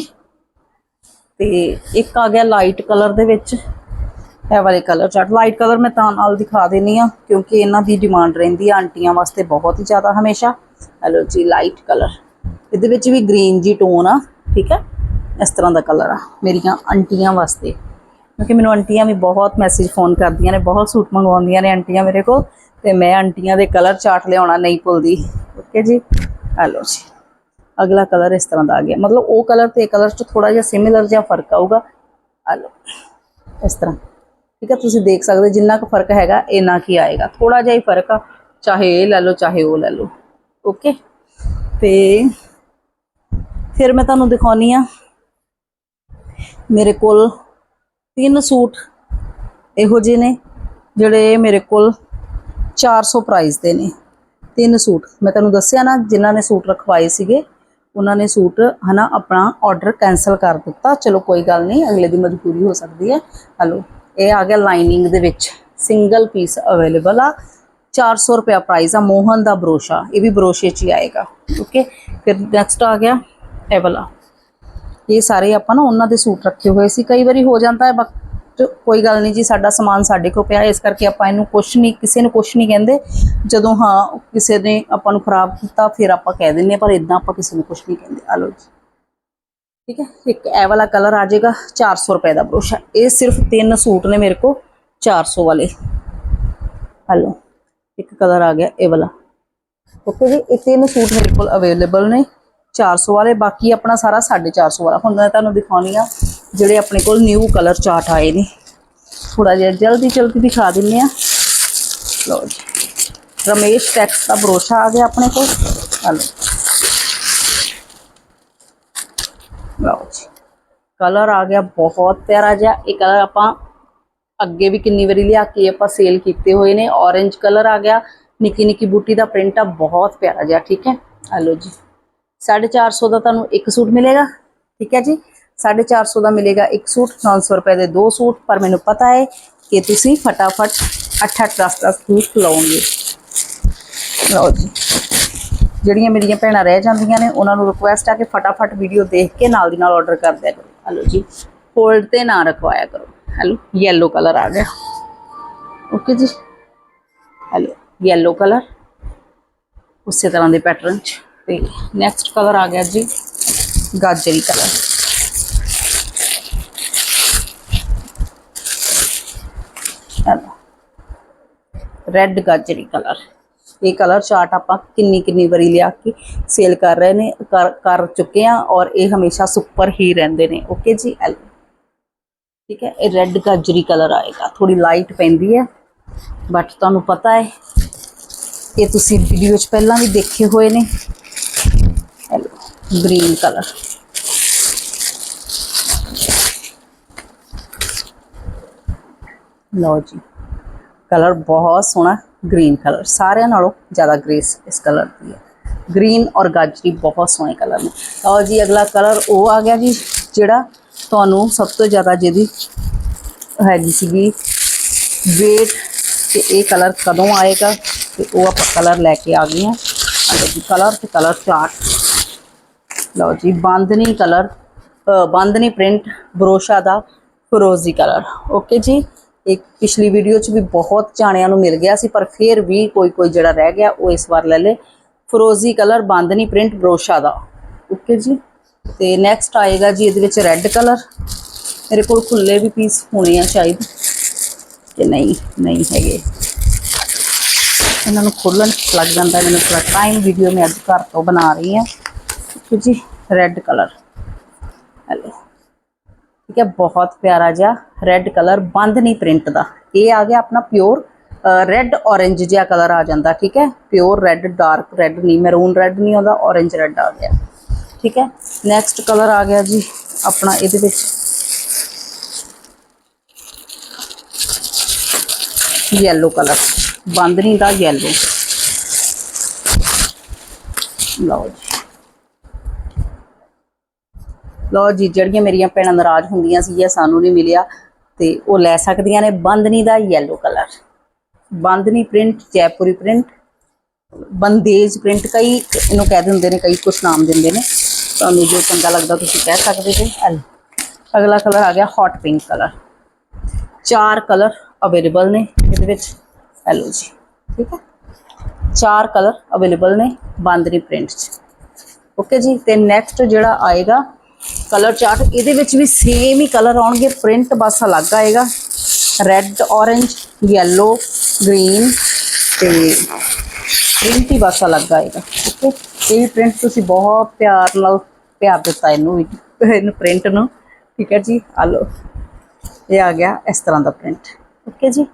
ਤੇ ਇੱਕ ਆ ਗਿਆ ਲਾਈਟ ਕਲਰ ਦੇ ਵਿੱਚ। ਇਹ ਵਾਲੇ ਕਲਰ ਚਾਰਟ ਲਾਈਟ ਕਲਰ ਮੈਂ ਤਾਂ ਨਾਲ ਦਿਖਾ ਦੇਣੀ ਆ ਕਿਉਂਕਿ ਇਹਨਾਂ ਦੀ ਡਿਮਾਂਡ ਰਹਿੰਦੀ ਆ, ਆਂਟੀਆਂ ਵਾਸਤੇ ਬਹੁਤ ਹੀ ਜ਼ਿਆਦਾ ਹਮੇਸ਼ਾ। ਹੈਲੋ ਜੀ ਲਾਈਟ ਕਲਰ ਇਹਦੇ ਵਿੱਚ ਵੀ ਗ੍ਰੀਨ ਜੀ ਟੋਨ ਆ, ਠੀਕ ਹੈ? ਇਸ ਤਰ੍ਹਾਂ ਦਾ ਕਲਰ ਆ, ਮੇਰੀਆਂ ਆਂਟੀਆਂ ਵਾਸਤੇ। ਕਿਉਂਕਿ ਮੈਨੂੰ ਆਂਟੀਆਂ ਵੀ ਬਹੁਤ ਮੈਸੇਜ ਫੋਨ ਕਰਦੀਆਂ ਨੇ, ਬਹੁਤ ਸੂਟ ਮੰਗਵਾਉਂਦੀਆਂ ਨੇ ਆਂਟੀਆਂ ਮੇਰੇ ਕੋਲ, ਤੇ ਮੈਂ ਆਂਟੀਆਂ ਦੇ ਕਲਰ ਚਾਰਟ ਲਿਆਉਣਾ ਨਹੀਂ ਭੁੱਲਦੀ। ਓਕੇ ਜੀ? ਹੈਲੋ ਜੀ। ਅਗਲਾ ਕਲਰ ਇਸ ਤਰ੍ਹਾਂ ਦਾ ਆ ਗਿਆ। ਮਤਲਬ ਉਹ ਕਲਰ ਤੇ ਇਹ ਕਲਰ ਚ ਥੋੜਾ ਜਿਹਾ ਸਿਮਿਲਰ ਜਿਹਾ ਫ਼ਰਕ ਆਊਗਾ। ਆ ਲਓ, ਇਸ ਤਰ੍ਹਾਂ। ਠੀਕ ਹੈ? ਤੁਸੀਂ ਦੇਖ ਸਕਦੇ ਜਿੰਨਾ ਕੁ ਫ਼ਰਕ ਹੈਗਾ, ਇੰਨਾ ਕੀ ਆਏਗਾ। ਥੋੜਾ ਜਿਹਾ ਹੀ ਫ਼ਰਕ ਆ, ਚਾਹੇ ਇਹ ਲੈ ਲਓ, ਚਾਹੇ ਉਹ ਲੈ ਲਓ। ਓਕੇ ਤੇ ਫਿਰ ਮੈਂ ਤੁਹਾਨੂੰ ਦਿਖਾਉਣੀ ਆ। ਮੇਰੇ ਕੋਲ ਤਿੰਨ ਸੂਟ ਇਹੋ ਜਿਹੇ ਨੇ, ਜਿਹੜੇ ਮੇਰੇ ਕੋਲ 400 ਪ੍ਰਾਈਸ ਦੇ ਨੇ। ਤਿੰਨ ਸੂਟ। ਮੈਂ ਤੁਹਾਨੂੰ ਦੱਸਿਆ ਨਾ, ਜਿਨ੍ਹਾਂ ਨੇ ਸੂਟ ਰਖਵਾਏ ਸੀਗੇ, ਉਹਨਾਂ ਨੇ ਸੂਟ ਹਨਾ ਆਪਣਾ ਆਰਡਰ ਕੈਨਸਲ ਕਰ ਦਿੱਤਾ। ਚਲੋ ਕੋਈ ਗੱਲ ਨਹੀਂ, ਅਗਲੇ ਦੀ ਮਜਬੂਰੀ ਹੋ ਸਕਦੀ ਹੈ। ਹਲੋ, ਇਹ ਆ ਗਿਆ ਲਾਈਨਿੰਗ ਦੇ ਵਿੱਚ। ਸਿੰਗਲ ਪੀਸ ਅਵੇਲੇਬਲ ਆ। 400 ਰੁਪਿਆ ਪ੍ਰਾਈਸ ਆ। ਮੋਹਨ ਦਾ ਬਰੋਸ਼ਾ ਇਹ ਵੀ ਬਰੋਸ਼ੇ 'ਚ ਹੀ ਆਏਗਾ। ਓਕੇ ਫਿਰ ਨੈਕਸਟ ਆ ਗਿਆ। ਇਹ ਵਾਲਾ। ਇਹ ਸਾਰੇ ਆਪਾਂ ਨਾ ਉਹਨਾਂ ਦੇ ਸੂਟ ਰੱਖੇ ਹੋਏ ਸੀ। ਕਈ ਵਾਰੀ ਹੋ ਜਾਂਦਾ ਹੈ ਬਟ ਕੋਈ ਗੱਲ ਨਹੀਂ ਜੀ ਸਾਡਾ ਸਮਾਨ ਸਾਡੇ ਕੋਲ ਪਿਆ। ਇਸ ਕਰਕੇ ਆਪਾਂ ਇਹਨੂੰ ਕੁਛ ਨਹੀਂ ਕਿਸੇ ਨੂੰ ਕੁਛ ਨਹੀਂ ਕਹਿੰਦੇ। ਜਦੋਂ ਹਾਂ ਕਿਸੇ ਨੇ ਆਪਾਂ ਨੂੰ ਖਰਾਬ ਕੀਤਾ ਫਿਰ ਆਪਾਂ ਕਹਿ ਦਿੰਨੇ ਹਾਂ, ਪਰ ਇਦਾਂ ਆਪਾਂ ਕਿਸੇ ਨੂੰ ਕੁਛ ਨਹੀਂ ਕਹਿੰਦੇ। ਆ ਲਓ ਜੀ। ਠੀਕ ਹੈ ਇੱਕ ਇਹ ਵਾਲਾ ਕਲਰ ਆ ਜਾਏਗਾ 400 ਰੁਪਏ ਦਾ ਬਰੋਸ਼ਾ ਇਹ ਸਿਰਫ ਤਿੰਨ ਸੂਟ ਨੇ ਮੇਰੇ ਕੋਲ 400 ਵਾਲੇ। ਹਲੋ ਇੱਕ ਕਲਰ ਆ ਗਿਆ ਇਹ ਵਾਲਾ। ਓਕੇ ਜੀ ਇਹ ਤਿੰਨ ਸੂਟ ਮੇਰੇ ਕੋਲ ਅਵੇਲੇਬਲ ਨੇ। 400 ਵਾਲੇ ਬਾਕੀ ਆਪਣਾ ਸਾਰਾ 450 ਵਾਲਾ ਹੁਣ ਮੈਂ ਤੁਹਾਨੂੰ ਦਿਖਾਉਣੀ ਆ ਜਿਹੜੇ ਆਪਣੇ ਕੋਲ ਨਿਊ ਕਲਰ ਚਾਰਟ ਆਏ ਨੇ ਥੋੜਾ ਜਿਹਾ ਜਲਦੀ ਜਲਦੀ ਦਿਖਾ ਦਿੰਨੇ ਆ ਲਓ ਜੀ ਰਮੇਸ਼ ਟੈਕਸ ਦਾ ਬਰੋਸ਼ਾ ਆ ਗਿਆ ਆਪਣੇ ਕੋਲ ਹਲੋ ਲਓ ਜੀ ਕਲਰ ਆ ਗਿਆ ਬਹੁਤ ਪਿਆਰਾ ਜਿਹਾ ਇਹ ਕਲਰ ਆਪਾਂ ਅੱਗੇ ਵੀ ਕਿੰਨੀ ਵਾਰੀ ਲਿਆ ਕੇ ਆਪਾਂ ਸੇਲ ਕੀਤੇ ਹੋਏ ਨੇ orange ਕਲਰ ਆ ਗਿਆ ਨਿੱਕੀ ਨਿੱਕੀ ਬੂਟੀ ਦਾ ਪ੍ਰਿੰਟ ਆ ਬਹੁਤ ਪਿਆਰਾ ਜਿਹਾ ਠੀਕ ਹੈ ਆ ਲਓ ਜੀ 450 ਦਾ ਤੁਹਾਨੂੰ ਇੱਕ ਸੂਟ ਮਿਲੇਗਾ, ਠੀਕ ਹੈ ਜੀ? 450 ਦਾ ਮਿਲੇਗਾ ਇੱਕ ਸੂਟ 900 ਰੁਪਏ ਦੇ ਦੋ ਸੂਟ, ਪਰ ਮੈਨੂੰ ਪਤਾ ਹੈ ਕਿ ਤੁਸੀਂ ਫਟਾਫਟ 8-8 10-10 ਸੂਟ ਲਓਗੇ। ਲਓ ਜੀ। ਜਿਹੜੀਆਂ ਮੇਰੀਆਂ ਭੈਣਾਂ ਰਹਿ ਜਾਂਦੀਆਂ ਨੇ, ਉਹਨਾਂ ਨੂੰ ਰਿਕੁਐਸਟ ਆ ਕਿ ਫਟਾਫਟ ਵੀਡੀਓ ਦੇਖ ਕੇ ਨਾਲ ਦੀ ਨਾਲ ਆਰਡਰ ਕਰ ਦਿਆ ਕਰੋ। ਹਲੋ ਜੀ। ਹੋਲਡ ਤੇ ਨਾ ਰਖਵਾਇਆ ਕਰੋ। ਹੈਲੋ, yellow ਕਲਰ ਆ ਗਿਆ। ਓਕੇ ਜੀ। ਹੈਲੋ, yellow ਕਲਰ ਉਸੇ ਤਰ੍ਹਾਂ ਦੇ ਪੈਟਰਨ ਚ। ਤੇ ਨੈਕਸਟ ਕਲਰ ਆ ਗਿਆ ਜੀ ਗਾਜਰੀ ਕਲਰ ਰੈੱਡ ਗਾਜਰੀ ਕਲਰ ਇਹ ਕਲਰ ਚਾਰਟ ਆਪਾਂ ਕਿੰਨੀ ਕਿੰਨੀ ਵਾਰੀ ਲਿਆ ਕੇ ਸੇਲ ਕਰ ਰਹੇ ਨੇ, ਕਰ ਕਰ ਚੁੱਕੇ ਆ ਔਰ ਇਹ ਹਮੇਸ਼ਾ ਸੁਪਰ ਹੀ ਰਹਿੰਦੇ ਨੇ। ਓਕੇ ਜੀ ਐਲ ਠੀਕ ਹੈ, ਇਹ ਰੈੱਡ ਗਾਜਰੀ ਕਲਰ ਆਏਗਾ। ਥੋੜੀ ਲਾਈਟ ਪੈਂਦੀ ਹੈ ਬਟ ਤੁਹਾਨੂੰ ਪਤਾ ਹੈ, ਇਹ ਤੁਸੀਂ ਵੀਡੀਓ 'ਚ ਪਹਿਲਾਂ ਵੀ ਦੇਖੇ ਹੋਏ ਨੇ। ਗ੍ਰੀਨ ਕਲਰ ਲਓ ਜੀ ਕਲਰ ਬਹੁਤ ਸੋਹਣਾ ਗ੍ਰੀਨ ਕਲਰ ਸਾਰਿਆਂ ਨਾਲੋਂ ਜ਼ਿਆਦਾ ਗ੍ਰੇਸ ਇਸ ਕਲਰ ਦੀ ਹੈ ਗ੍ਰੀਨ ਔਰ ਗਾਜਰੀ ਬਹੁਤ ਸੋਹਣੇ ਕਲਰ ਨੇ ਲਓ ਜੀ ਅਗਲਾ ਕਲਰ ਉਹ ਆ ਗਿਆ ਜੀ ਜਿਹੜਾ ਤੁਹਾਨੂੰ ਸਭ ਤੋਂ ਜ਼ਿਆਦਾ ਜਿਹਦੀ ਹੈਗੀ ਸੀਗੀ ਵੇਟ ਤੇ ਇਹ ਕਲਰ ਕਦੋਂ ਆਏਗਾ ਤੇ ਉਹ ਆਪਾਂ ਕਲਰ ਲੈ ਕੇ ਆ ਗਏ ਹਾਂ ਅਗਰ ਜੀ ਕਲਰ ਤੇ ਕਲਰ ਚਾਰਟ ਲਓ ਜੀ ਬਾਂਦਨੀ ਕਲਰ ਬਾਂਦਨੀ ਪ੍ਰਿੰਟ, ਬਰੋਸ਼ਾ ਦਾ ਫਿਰੋਜ਼ੀ ਕਲਰ। ਓਕੇ ਜੀ, ਇੱਕ ਪਿਛਲੀ ਵੀਡੀਓ 'ਚ ਵੀ ਬਹੁਤ ਜਾਣਿਆਂ ਨੂੰ ਮਿਲ ਗਿਆ ਸੀ, ਪਰ ਫਿਰ ਵੀ ਕੋਈ ਕੋਈ ਜਿਹੜਾ ਰਹਿ ਗਿਆ, ਉਹ ਇਸ ਵਾਰ ਲੈ ਲੇ। ਫਿਰੋਜ਼ੀ ਕਲਰ ਬਾਂਦਨੀ ਪ੍ਰਿੰਟ, ਬਰੋਸ਼ਾ ਦਾ। ਓਕੇ ਜੀ, ਤੇ ਨੈਕਸਟ ਆਏਗਾ ਜੀ ਇਹਦੇ ਵਿੱਚ ਰੈੱਡ ਕਲਰ। ਮੇਰੇ ਕੋਲ ਖੁੱਲੇ ਵੀ ਪੀਸ ਹੋਣੇ ਆ ਸ਼ਾਇਦ, ਕਿ ਨਹੀਂ ਨਹੀਂ ਹੈਗੇ। ਇਹਨਾਂ ਨੂੰ ਖੋਲਣ ਲੱਗ ਜਾਂਦਾ, ਮੈਨੂੰ ਥੋੜਾ ਟਾਈਮ ਵੀਡੀਓ ਮੈਂ ਅੱਜ ਘਰ ਤੋਂ ਬਣਾ ਰਹੀ ਹਾਂ। ਠੀਕ ਜੀ ਰੈੱਡ ਕਲਰ ਹਲੋ। ਠੀਕ ਹੈ, ਬਹੁਤ ਪਿਆਰਾ ਜਿਹਾ ਰੈੱਡ ਕਲਰ ਬੰਦ ਨਹੀਂ ਪ੍ਰਿੰਟ ਦਾ। ਇਹ ਆ ਗਿਆ ਆਪਣਾ ਪਿਓਰ ਰੈੱਡ orange ਜਿਹਾ ਕਲਰ ਆ ਜਾਂਦਾ, ਠੀਕ ਹੈ? ਪਿਓਰ ਰੈੱਡ ਡਾਰਕ ਰੈੱਡ ਨਹੀਂ ਮੈਰੂਨ ਰੈੱਡ ਨਹੀਂ ਆਉਂਦਾ orange ਰੈੱਡ ਆ ਗਿਆ। ਠੀਕ ਹੈ? ਨੈਕਸਟ ਕਲਰ ਆ ਗਿਆ ਜੀ, ਆਪਣਾ ਇਹਦੇ ਵਿੱਚ। Yellow ਕਲਰ ਬੰਦਨੀ ਦਾ, yellow ਲਓ ਜੀ। ਲਓ ਜੀ ਜਿਹੜੀਆਂ ਮੇਰੀਆਂ ਭੈਣਾਂ ਨਾਰਾਜ਼ ਹੁੰਦੀਆਂ ਸੀ ਇਹ ਸਾਨੂੰ ਨਹੀਂ ਮਿਲਿਆ ਤੇ ਉਹ ਲੈ ਸਕਦੀਆਂ ਨੇ ਬੰਦਨੀ ਦਾ yellow ਕਲਰ ਬੰਦਨੀ ਪ੍ਰਿੰਟ ਜੈਪੁਰੀ ਪ੍ਰਿੰਟ ਬੰਦੇਜ ਪ੍ਰਿੰਟ ਕਈ ਇਹਨੂੰ ਕਹਿ ਦਿੰਦੇ ਨੇ ਕਈ ਕੁਛ ਨਾਮ ਦਿੰਦੇ ਨੇ। ਤੁਹਾਨੂੰ ਜੋ ਚੰਗਾ ਲੱਗਦਾ ਤੁਸੀਂ ਕਹਿ ਸਕਦੇ ਜੇ। ਅਗਲਾ ਕਲਰ ਆ ਗਿਆ ਹੌਟ ਪਿੰਕ ਕਲਰ ਚਾਰ ਕਲਰ ਅਵੇਲੇਬਲ ਨੇ ਇਹਦੇ ਵਿੱਚ। ਹੈਲੋ ਜੀ। ਠੀਕ ਹੈ? ਚਾਰ ਕਲਰ ਅਵੇਲੇਬਲ ਨੇ ਬਾਂਦਨੀ ਪ੍ਰਿੰਟ 'ਚ। ਓਕੇ ਜੀ ਤੇ ਨੈਕਸਟ ਜਿਹੜਾ ਆਏਗਾ ਕਲਰ ਚਾਰਟ, ਇਹਦੇ ਵਿੱਚ ਵੀ ਸੇਮ ਹੀ ਕਲਰ ਆਉਣਗੇ। ਪ੍ਰਿੰਟ ਬਸ ਅਲੱਗ ਆਏਗਾ। ਰੈੱਡ orange ਯੈਲੋ green ਤੇ ਪ੍ਰਿੰਟ ਹੀ ਬਸ ਅਲੱਗ ਆਏਗਾ। ਓਕੇ ਇਹ ਵੀ ਪ੍ਰਿੰਟ ਤੁਸੀਂ ਬਹੁਤ ਪਿਆਰ ਨਾਲ ਪਿਆਰ ਦਿੱਤਾ ਇਹਨੂੰ ਵੀ, ਇਹਨੂੰ ਪ੍ਰਿੰਟ ਨੂੰ। ਠੀਕ ਹੈ ਜੀ? ਆ ਲਓ। ਇਹ ਆ ਗਿਆ ਇਸ ਤਰ੍ਹਾਂ ਦਾ ਪ੍ਰਿੰਟ ਓਕੇ ਜੀ?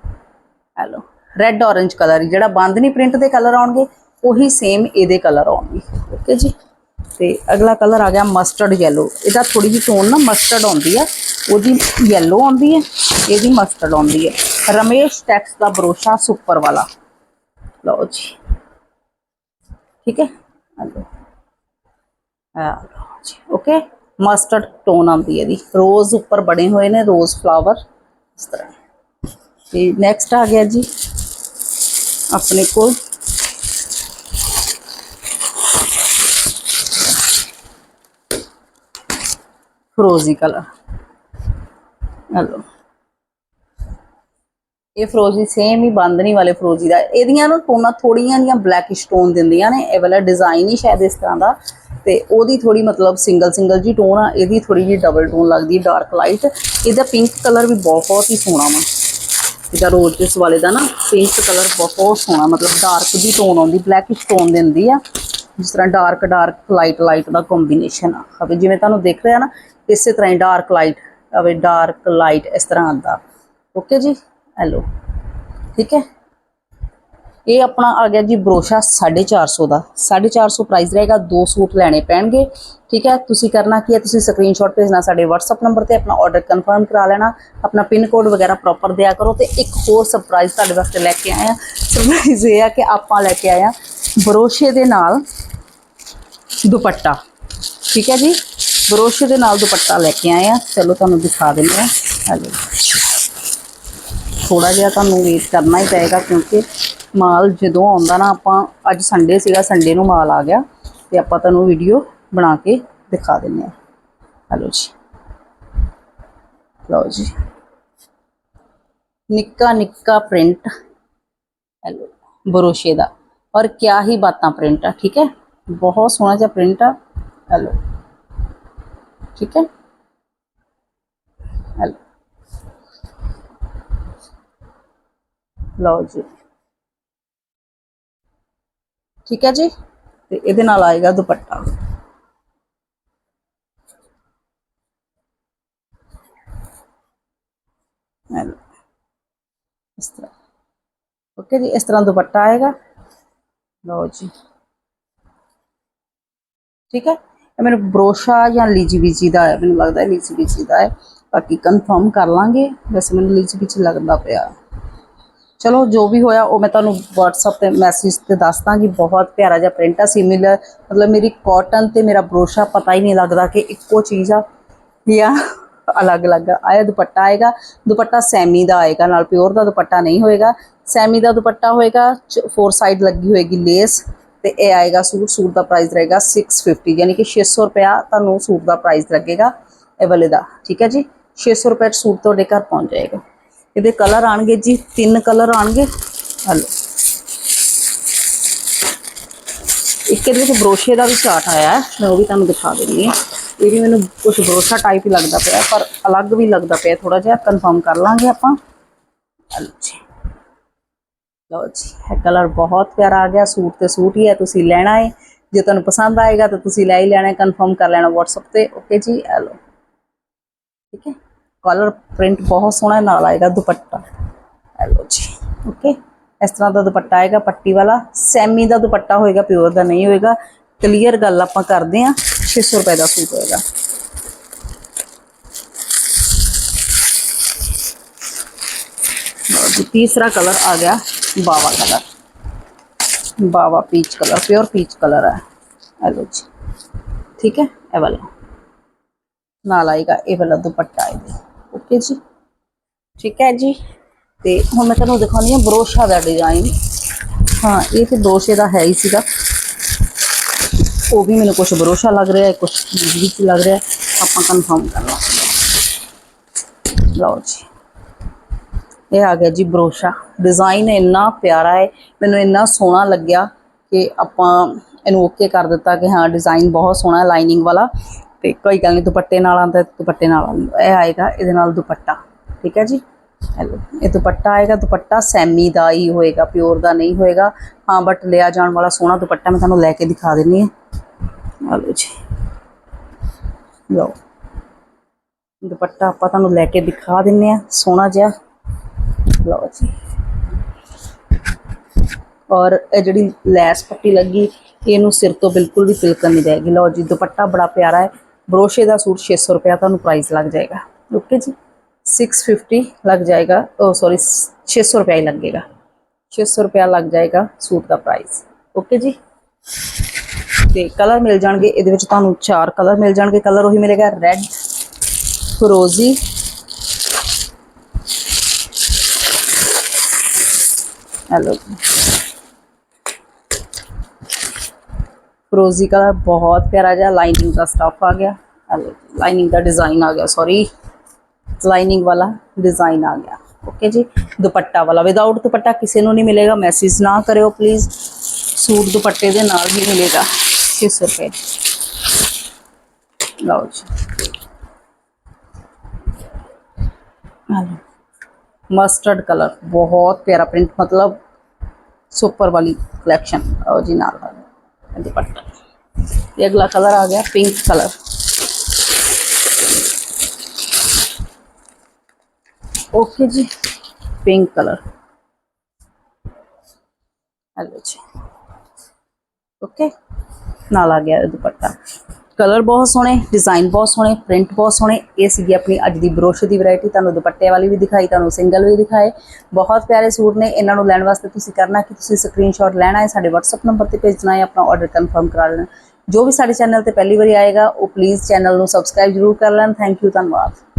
ਆ ਲਓ। ਰੈੱਡ orange ਕਲਰ ਜਿਹੜਾ ਬੰਦ ਨਹੀਂ ਪ੍ਰਿੰਟ ਦੇ ਕਲਰ ਆਉਣਗੇ, ਉਹੀ ਸੇਮ ਇਹਦੇ ਕਲਰ ਆਉਣਗੇ। ਓਕੇ ਜੀ? ਤੇ ਅਗਲਾ ਕਲਰ ਆ ਗਿਆ ਮਸਟਰਡ yellow ਇਹਦਾ ਥੋੜੀ ਜਿਹੀ ਟੋਨ ਨਾ ਮਸਟਰਡ ਆਉਂਦੀ ਆ, ਉਹਦੀ yellow ਆਉਂਦੀ ਹੈ ਇਹਦੀ ਮਸਟਰਡ ਆਉਂਦੀ ਹੈ ਰਮੇਸ਼ ਟੈਕਸ ਦਾ ਬਰੋਸ਼ਾ ਸੁਪਰ ਵਾਲਾ। ਲਓ ਜੀ। ਠੀਕ ਹੈ? ਲਓ ਆ ਲਓ ਜੀ। ਓਕੇ ਮਸਟਰਡ ਟੋਨ ਆਉਂਦੀ ਹੈ ਇਹਦੀ। ਰੋਜ਼ ਉੱਪਰ ਬਣੇ ਹੋਏ ਨੇ ਰੋਜ਼ ਫਲਾਵਰ ਇਸ ਤਰ੍ਹਾਂ। ਤੇ ਨੈਕਸਟ ਆ ਗਿਆ ਜੀ। ਆਪਣੇ ਕੋਲ ਫਰੋਜ਼ੀ ਕਲਰ। ਹਲੋ। ਇਹ ਫਰੋਜ਼ੀ ਸੇਮ ਹੀ ਬੰਦਨੀ ਵਾਲੇ ਫਰੋਜ਼ੀ ਦਾ। ਇਹਦੀਆਂ ਨਾ ਟੋਨਾਂ ਥੋੜੀਆਂ ਜੀਆਂ ਬਲੈਕਿਸ਼ ਟੋਨ ਦਿੰਦੀਆਂ ਨੇ। ਇਹ ਵਾਲਾ ਡਿਜ਼ਾਈਨ ਹੀ ਸ਼ਾਇਦ ਇਸ ਤਰ੍ਹਾਂ ਦਾ। ਤੇ ਉਹਦੀ ਥੋੜੀ ਮਤਲਬ ਸਿੰਗਲ ਸਿੰਗਲ ਜੀ ਟੋਨ ਆ। ਇਹਦੀ ਥੋੜੀ ਜੀ ਡਬਲ ਟੋਨ ਲੱਗਦੀ ਡਾਰਕ ਲਾਈਟ ਇਹਦਾ ਪਿੰਕ ਕਲਰ ਵੀ ਬਹੁਤ ਹੀ ਸੋਹਣਾ ਵਾ। ਇਹਦਾ ਰੋਜ਼ਸ ਵਾਲੇ ਦਾ ਨਾ ਪਿੰਕ ਕਲਰ ਬਹੁਤ ਸੋਹਣਾ। ਮਤਲਬ ਡਾਰਕ ਦੀ ਟੋਨ ਆਉਂਦੀ ਬਲੈਕਿਸ਼ ਟੋਨ ਦਿੰਦੀ ਆ। ਜਿਸ ਤਰ੍ਹਾਂ ਡਾਰਕ ਡਾਰਕ ਲਾਈਟ ਲਾਈਟ ਦਾ ਕੰਬੀਨੇਸ਼ਨ ਆ। ਹਵੇ ਜਿਵੇਂ ਤੁਹਾਨੂੰ ਦਿਖ ਰਿਹਾ ਨਾ, ਇਸੇ ਤਰ੍ਹਾਂ ਹੀ ਡਾਰਕ ਲਾਈਟ ਹਵੇ ਡਾਰਕ ਲਾਈਟ ਇਸ ਤਰ੍ਹਾਂ ਆਂਦਾ। ਓਕੇ ਜੀ? ਹੈਲੋ ਠੀਕ ਹੈ? ਇਹ ਆਪਣਾ ਆ ਗਿਆ ਜੀ ਬਰੋਸ਼ਾ 450 ਦਾ। 450 ਪ੍ਰਾਈਸ ਰਹੇਗਾ, ਦੋ ਸੂਟ ਲੈਣੇ ਪੈਣਗੇ। ਠੀਕ ਹੈ, ਤੁਸੀਂ ਕਰਨਾ ਕੀ ਹੈ, ਤੁਸੀਂ ਸਕਰੀਨਸ਼ਾਟ ਭੇਜਣਾ ਸਾਡੇ WhatsApp ਨੰਬਰ ਤੇ, ਆਪਣਾ ਆਰਡਰ ਕਨਫਰਮ ਕਰਾ ਲੈਣਾ। ਆਪਣਾ ਪਿਨ ਕੋਡ ਵਗੈਰਾ ਪ੍ਰੋਪਰ ਦਿਆ ਕਰੋ ਤੇ ਇੱਕ ਹੋਰ ਸਰਪ੍ਰਾਈਜ਼ ਤੁਹਾਡੇ ਵਾਸਤੇ ਲੈ ਕੇ ਆਏ ਆ ਸਰਪ੍ਰਾਈਜ਼ ਇਹ ਆ ਕਿ ਆਪਾਂ ਲੈ ਕੇ ਆਏ ਆ ਬਰੋਸ਼ੇ ਦੇ ਨਾਲ ਦੁਪੱਟਾ। ਠੀਕ ਹੈ ਜੀ, ਬਰੋਸ਼ੇ ਦੇ ਨਾਲ ਦੁਪੱਟਾ ਲੈ ਕੇ ਆਏ ਆ ਚਲੋ ਤੁਹਾਨੂੰ ਦਿਖਾ ਦਿੰਦੇ ਆ ਹਲੋ। ਥੋੜਾ ਜਿਹਾ ਤੁਹਾਨੂੰ ਵੇਟ ਕਰਨਾ ਹੀ ਪਏਗਾ ਕਿਉਂਕਿ ਮਾਲ ਜਦੋਂ ਆਉਂਦਾ ਨਾ ਆਪਾਂ, ਅੱਜ ਸੰਡੇ ਸੀਗਾ ਸੰਡੇ ਨੂੰ ਮਾਲ ਆ ਗਿਆ ਤੇ ਆਪਾਂ ਤੁਹਾਨੂੰ ਵੀਡੀਓ ਬਣਾ ਕੇ ਦਿਖਾ ਦਿੰਦੇ ਆ ਹਲੋ ਜੀ। ਲਓ ਜੀ। ਨਿੱਕਾ ਨਿੱਕਾ ਪ੍ਰਿੰਟ ਹੈਲੋ, ਬਰੋਸ਼ੇ ਦਾ। ਔਰ ਕਿਆ ਹੀ ਬਾਤਾਂ ਪ੍ਰਿੰਟ ਆ, ਠੀਕ ਹੈ? ਬਹੁਤ ਸੋਹਣਾ ਜਿਹਾ ਪ੍ਰਿੰਟ ਆ। ਹੈਲੋ, ਠੀਕ ਹੈ? ਹੈਲੋ। ਲਓ ਜੀ। ਠੀਕ ਹੈ ਜੀ? ਤੇ ਇਹਦੇ ਨਾਲ ਆਏਗਾ ਦੁਪੱਟਾ। ਹੈਲੋ ਇਸ ਤਰ੍ਹਾਂ। ਓਕੇ ਜੀ, ਇਸ ਤਰ੍ਹਾਂ ਦੁਪੱਟਾ ਆਏਗਾ। ਲਓ ਜੀ। ਠੀਕ ਹੈ? ਇਹ ਮੈਨੂੰ ਬਰੋਸ਼ਾ ਜਾਂ ਲੀਜੀ ਬੀਜੀ ਦਾ ਹੈ ਮੈਨੂੰ ਲੱਗਦਾ ਹੈ ਲੀਜੀ ਬੀਜੀ ਦਾ ਹੈ। ਬਾਕੀ ਕੰਫਰਮ ਕਰ ਲਾਂਗੇ। ਵੈਸੇ ਮੈਨੂੰ ਲੀਜੀ ਬੀਜੀ ਲੱਗਦਾ ਪਿਆ। ਚਲੋ, ਜੋ ਵੀ ਹੋਇਆ, ਉਹ ਮੈਂ ਤੁਹਾਨੂੰ WhatsApp ਤੇ ਮੈਸੇਜ ਤੇ ਦੱਸ ਦਾਂਗੀ ਬਹੁਤ ਪਿਆਰਾ ਜਿਹਾ ਪ੍ਰਿੰਟ ਆ ਸਿਮਿਲਰ ਮਤਲਬ ਮੇਰੀ ਕਾਟਨ ਤੇ ਮੇਰਾ ਬਰੋਸ਼ਾ ਪਤਾ ਹੀ ਨਹੀਂ ਲੱਗਦਾ ਕਿ ਇੱਕੋ ਚੀਜ਼ ਆ ਜਾਂ ਅਲੱਗ-ਅਲੱਗ ਆਇਆ ਦੁਪੱਟਾ ਆਏਗਾ, ਦੁਪੱਟਾ ਸੈਮੀ ਦਾ ਆਏਗਾ, ਨਾਲ ਪਿਓਰ ਦਾ ਦੁਪੱਟਾ ਨਹੀਂ ਹੋਏਗਾ। ਸੈਮੀ ਦਾ ਦੁਪੱਟਾ ਹੋਏਗਾ ਫੋਰ ਸਾਈਡ ਲੱਗੀ ਹੋਏਗੀ ਲੇਸ ਤੇ ਇਹ ਆਏਗਾ ਸੂਟ। ਸੂਟ ਦਾ ਪ੍ਰਾਈਸ ਰਹੇਗਾ 650 ਯਾਨੀ ਕਿ 600 ਰੁਪਿਆ ਤੁਹਾਨੂੰ ਸੂਟ ਦਾ ਪ੍ਰਾਈਸ ਲੱਗੇਗਾ ਇਹ ਵਾਲੇ ਦਾ। ਠੀਕ ਹੈ ਜੀ? 600 ਰੁਪਏ 'ਚ ਸੂਟ ਤੁਹਾਡੇ ਘਰ ਪਹੁੰਚ ਜਾਏਗਾ। ਇਹਦੇ ਕਲਰ ਆਣਗੇ ਜੀ, ਤਿੰਨ ਕਲਰ ਆਣਗੇ। ਹਲੋ। ਇੱਕ ਇਹਦੇ ਵਿੱਚ ਬਰੋਸ਼ੇ ਦਾ ਵੀ ਚਾਰਟ ਆਇਆ ਹੈ, ਮੈਂ ਉਹ ਵੀ ਤੁਹਾਨੂੰ ਦਿਖਾ ਦਿੰਦੀ ਹਾਂ। ਇਹ ਵੀ ਮੈਨੂੰ ਕੁਝ ਬਰੋਸ਼ਾ ਟਾਈਪ ਹੀ ਲੱਗਦਾ ਪਿਆ, ਪਰ ਅਲੱਗ ਵੀ ਲੱਗਦਾ ਪਿਆ ਥੋੜਾ ਜਿਹਾ ਕਨਫਰਮ ਕਰ ਲਾਂਗੇ ਆਪਾਂ। ਹਲੋ ਜੀ। ਲਓ ਜੀ, ਇਹ ਕਲਰ ਬਹੁਤ ਪਿਆਰਾ ਆ ਗਿਆ, ਸੂਟ ਤੇ ਸੂਟ ਹੀ ਹੈ, ਤੁਸੀਂ ਲੈਣਾ ਹੈ ਜੇ ਤੁਹਾਨੂੰ ਪਸੰਦ ਆਏਗਾ ਤਾਂ ਤੁਸੀਂ ਲੈ ਹੀ ਲੈਣਾ ਕਨਫਰਮ ਕਰ ਲੈਣਾ WhatsApp ਤੇ। ਓਕੇ ਜੀ ਇਹ ਲਓ ਠੀਕ ਹੈ। ਕਲਰ ਪ੍ਰਿੰਟ ਬਹੁਤ ਸੋਹਣਾ ਨਾਲ ਆਏਗਾ ਦੁਪੱਟਾ ਇਹ ਲਓ ਜੀ ਓਕੇ ਇਸ ਤਰ੍ਹਾਂ ਦਾ ਦੁਪੱਟਾ ਆਏਗਾ ਪੱਟੀ ਵਾਲਾ ਸੈਮੀ ਦਾ ਦੁਪੱਟਾ ਹੋਏਗਾ ਪਿਓਰ ਦਾ ਨਹੀਂ ਹੋਏਗਾ ਕਲੀਅਰ ਗੱਲ ਆਪਾਂ ਕਰਦੇ ਹਾਂ 600 ਰੁਪਏ ਦਾ ਸੂਟ ਹੋਏਗਾ ਲਓ ਜੀ ਤੀਸਰਾ ਕਲਰ ਆ ਗਿਆ ਬਾਵਾ ਕਲਰ ਬਾਵਾ peach colour pure peach colour ਹੈ ਇਹ ਲਓ ਜੀ ਠੀਕ ਹੈ ਇਹ ਵਾਲਾ ਨਾਲ ਆਏਗਾ ਇਹ ਵਾਲਾ ਦੁਪੱਟਾ ਜੀ। ਠੀਕ ਹੈ ਜੀ। ਤੇ ਹੁਣ ਮੈਂ ਤੁਹਾਨੂੰ ਦਿਖਾਉਂਦੀ ਹਾਂ ਬਰੋਸ਼ਾ ਦਾ ਡਿਜ਼ਾਈਨ ਹਾਂ, ਇਹ ਤੇ ਬਰੋਸ਼ੇ ਦਾ ਹੈ ਹੀ ਸੀਗਾ। ਉਹ ਵੀ ਮੈਨੂੰ ਕੁਝ ਬਰੋਸ਼ਾ ਲੱਗ ਰਿਹਾ ਹੈ ਕੁਝ ਵਿੱਚ ਲੱਗ ਰਿਹਾ। ਆਪਾਂ ਕਨਫਰਮ ਕਰ ਲਾਂਗੇ। ਲਓ ਜੀ। ਇਹ ਆ ਗਿਆ ਜੀ ਬਰੋਸ਼ਾ। ਡਿਜ਼ਾਈਨ ਇੰਨਾ ਪਿਆਰਾ ਹੈ, ਮੈਨੂੰ ਇੰਨਾ ਸੋਹਣਾ ਲੱਗਿਆ ਕਿ ਆਪਾਂ ਇਹਨੂੰ ਓਕੇ ਕਰ ਦਿੱਤਾ ਕਿ ਹਾਂ ਡਿਜ਼ਾਈਨ ਬਹੁਤ ਸੋਹਣਾ ਲਾਈਨਿੰਗ ਵਾਲਾ। ਤੇ ਕੋਈ ਗੱਲ ਨਹੀਂ, ਦੁਪੱਟੇ ਨਾਲ ਆਉਂਦਾ, ਦੁਪੱਟੇ ਨਾਲ ਆਉਂਦਾ। ਇਹ ਆਏਗਾ, ਇਹਦੇ ਨਾਲ ਦੁਪੱਟਾ। ਠੀਕ ਹੈ ਜੀ? ਹੈਲੋ, ਇਹ ਦੁਪੱਟਾ ਆਏਗਾ, ਦੁਪੱਟਾ ਸੈਮੀ ਦਾ ਹੀ ਹੋਏਗਾ, ਪਿਓਰ ਦਾ ਨਹੀਂ ਹੋਏਗਾ। ਹਾਂ ਬਟ ਲਿਆ ਜਾਣ ਵਾਲਾ ਸੋਹਣਾ ਦੁਪੱਟਾ ਮੈਂ ਤੁਹਾਨੂੰ ਲੈ ਕੇ ਦਿਖਾ ਦਿੰਨੀ ਹਾਂ। ਹਲੋ ਜੀ। ਲਓ। ਦੁਪੱਟਾ ਆਪਾਂ ਤੁਹਾਨੂੰ ਲੈ ਕੇ ਦਿਖਾ ਦਿੰਨੇ ਆ ਸੋਹਣਾ ਜਿਹਾ। ਲਓ ਜੀ। ਔਰ ਇਹ ਜਿਹੜੀ ਲੈਸ ਪੱਟੀ ਲੱਗੀ, ਇਹਨੂੰ ਸਿਰ ਤੋਂ ਬਿਲਕੁਲ ਵੀ ਤਿਲਕਣ ਨਹੀਂ ਜਾਏਗੀ ਲਓ ਜੀ, ਦੁਪੱਟਾ ਬੜਾ ਪਿਆਰਾ ਹੈ। ਬਰੋਸ਼ੇ ਦਾ ਸੂਟ 600 ਰੁਪਇਆ ਤੁਹਾਨੂੰ ਪ੍ਰਾਈਸ ਲੱਗ ਜਾਏਗਾ। ਓਕੇ ਜੀ? 650 ਲੱਗ ਜਾਏਗਾ ਉਹ ਸੌਰੀ 600 ਰੁਪਇਆ ਹੀ ਲੱਗੇਗਾ। 600 ਰੁਪਇਆ ਲੱਗ ਜਾਏਗਾ ਸੂਟ ਦਾ ਪ੍ਰਾਈਸ ਓਕੇ ਜੀ? ਤੇ ਕਲਰ ਮਿਲ ਜਾਣਗੇ, ਇਹਦੇ ਵਿੱਚ ਤੁਹਾਨੂੰ ਚਾਰ ਕਲਰ ਮਿਲ ਜਾਣਗੇ। ਕਲਰ ਉਹੀ ਮਿਲੇਗਾ ਰੈੱਡ ਫਰੋਜ਼ੀ ਹੈਲੋ ਫਰੋਜ਼ੀ ਕਲਰ ਬਹੁਤ ਪਿਆਰਾ ਜਿਹਾ ਲਾਈਨਿੰਗ ਦਾ ਸਟਫ ਆ ਗਿਆ ਹੈਲੋ ਲਾਈਨਿੰਗ ਦਾ ਡਿਜ਼ਾਈਨ ਆ ਗਿਆ ਸੌਰੀ ਲਾਈਨਿੰਗ ਵਾਲਾ ਡਿਜ਼ਾਈਨ ਆ ਗਿਆ ਓਕੇ ਜੀ ਦੁਪੱਟਾ ਵਾਲਾ ਵਿਦਆਊਟ ਦੁਪੱਟਾ ਕਿਸੇ ਨੂੰ ਨਹੀਂ ਮਿਲੇਗਾ ਮੈਸੇਜ ਨਾ ਕਰਿਓ ਪਲੀਜ਼ ਸੂਟ ਦੁਪੱਟੇ ਦੇ ਨਾਲ ਹੀ ਮਿਲੇਗਾ 600 ਰੁਪਏ ਲਓ ਜੀ ਹੈਲੋ ਮਸਟਰਡ ਕਲਰ ਬਹੁਤ ਪਿਆਰਾ ਪ੍ਰਿੰਟ ਮਤਲਬ ਸੁਪਰ ਵਾਲੀ ਕਲੈਕਸ਼ਨ ਉਹ ਜੀ ਨਾਲ ਵਾਲਾ ਇਹ ਦੁਪੱਟਾ ਇਹ ਅਗਲਾ ਕਲਰ ਆ ਗਿਆ ਪਿੰਕ ਕਲਰ। ਓਕੇ ਜੀ ਪਿੰਕ ਕਲਰ। ਹੈਲੋ ਜੀ। ਓਕੇ, ਨਾਲ ਆ ਗਿਆ ਇਹ ਦੁਪੱਟਾ। ਕਲਰ ਬਹੁਤ ਸੋਹਣੇ, ਡਿਜ਼ਾਈਨ ਬਹੁਤ ਸੋਹਣੇ, ਪ੍ਰਿੰਟ ਬਹੁਤ ਸੋਹਣੇ। ਇਹ ਸੀਗੀ ਆਪਣੀ ਅੱਜ ਦੀ ਬਰੋਸ਼ ਦੀ ਵੈਰਾਈਟੀ। ਤੁਹਾਨੂੰ ਦੁਪੱਟੇ ਵਾਲੀ ਵੀ ਦਿਖਾਈ, ਤੁਹਾਨੂੰ ਸਿੰਗਲ ਵੀ ਦਿਖਾਏ। ਬਹੁਤ ਪਿਆਰੇ ਸੂਟ ਨੇ। ਇਹਨਾਂ ਨੂੰ ਲੈਣ ਵਾਸਤੇ ਤੁਸੀਂ ਕਰਨਾ ਕਿ ਤੁਸੀਂ ਸਕਰੀਨਸ਼ਾਟ ਲੈਣਾ ਹੈ, ਸਾਡੇ WhatsApp ਨੰਬਰ ਤੇ ਭੇਜਣਾ ਹੈ, ਆਪਣਾ ਆਰਡਰ ਕਨਫਰਮ ਕਰਾ ਲੈਣਾ। ਜੋ ਵੀ ਸਾਡੇ ਚੈਨਲ ਤੇ ਪਹਿਲੀ ਵਾਰੀ ਆਏਗਾ, ਉਹ ਪਲੀਜ਼ ਚੈਨਲ ਨੂੰ ਸਬਸਕ੍ਰਾਈਬ ਜ਼ਰੂਰ ਕਰ ਲੈਣ। ਥੈਂਕ ਯੂ ਧੰਨਵਾਦ।